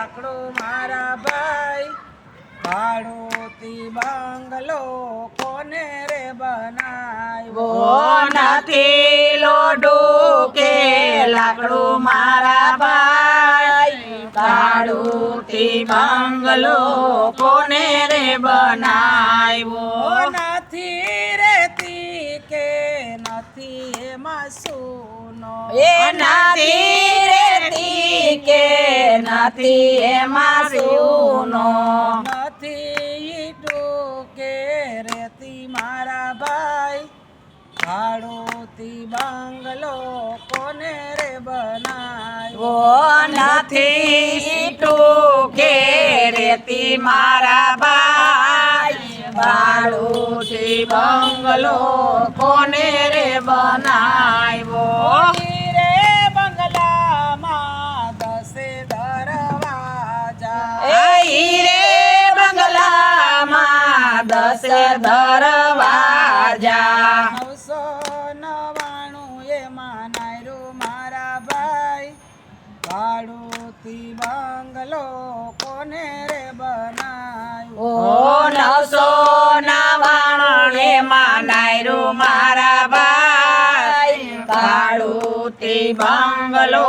લાકડો મારા ભાઈ ભાડોતી બંગલો કોને રે બનાવ્યો? નથી લોડો કે લાકડું મારા ભાઈ કાળુથી બંગલો કોને રે બનાવ્યો? નથી રેતી કે નથી એમાં સુનો એ નથી નથી એમાં સુનો નથી ઈટું કે રેતી મારા ભાઈ. ભાડોતી બંગલો કોને રે બનાવ્યો નથી ટૂકે રેતી મારા ભાઈ. ભાડુથી બંગલો કોને રે બનાવ્યો દસ દરવાજા નવસો નવાણું એમાં નાયરું મારા ભાઈ. ભાડુતી બંગલો કોને રે બનાવ્યો ઓ નવસો નવાણું એમાં નાયરું મારા ભાઈ. ભાડુથી બંગલો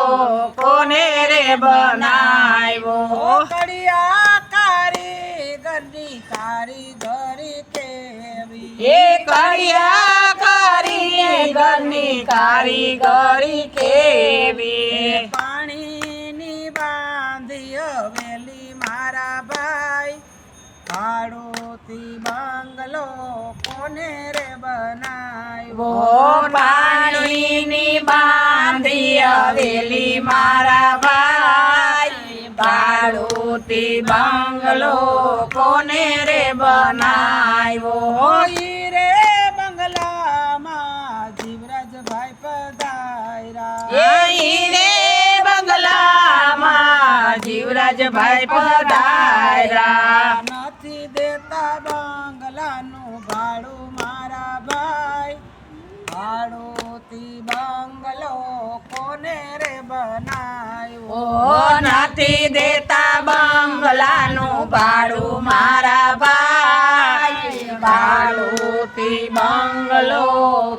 કોને રે બનાવ્યો કડિયા કારીગરની કારીગરી કેવી? એ કડિયા કરી ઘરની કારીગરી કેવી? પાણીની બાંધી હવેલી મારા ભાઈ. ભાડોતી બંગલો કોને રે બનાવ્યો પાણીની બાંધી હવેલી મારા ભાઈ. ભાડુતી બંગલો કોને રે બનાવ્યો. રે બંગલામાં જીવરાજભાઈ પધાર્યા. રે બંગલામાં જીવરાજભાઈ પધાર્યા. નથી દેતા બંગલાનું ભાડું મારા ભાઈ. ભાડોતી બંગલો કોને રે બનાવ્યો? નથી દેતા બંગલાનું ભાડું મારા ભાડુથી બંગલો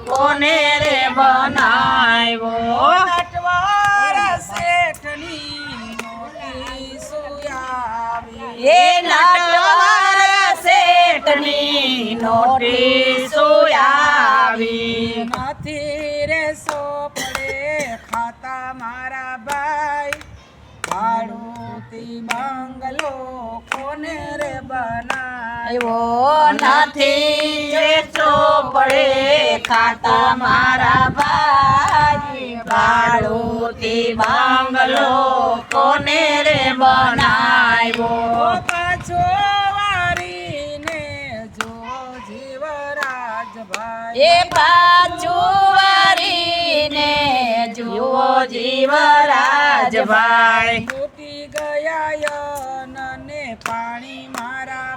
કોને રે બનાવ્યો? નટવર શેઠની મોટી સુયાવી. એ નટવર શેઠની નોટિસો આવી નથી રે સોપડે ખાતા મારા ભાઈ. ભાડોતી બંગલો કોને રે બનાવ્યો? એવો નથી. જે ચોપડે ખાતા મારા ભાઈ. ભાડુથી બાંગલો કોને રે બનાવ્યો? પાછો વારીને જો જીવરાજભાઈ એ પાછો વારીને જુઓ જીવરાજ ભાઈ. ગયા પાણી મારા ભાઈ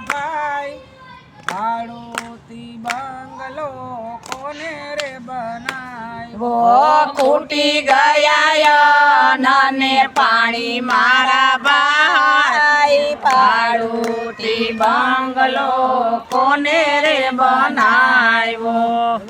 ભાડોતી બંગલો કોને રે બનાવ્યો ખૂટી ગયા નાને પાણી મારા ભાઈ. પાડુથી બંગલો કોને રે બનાવ્યો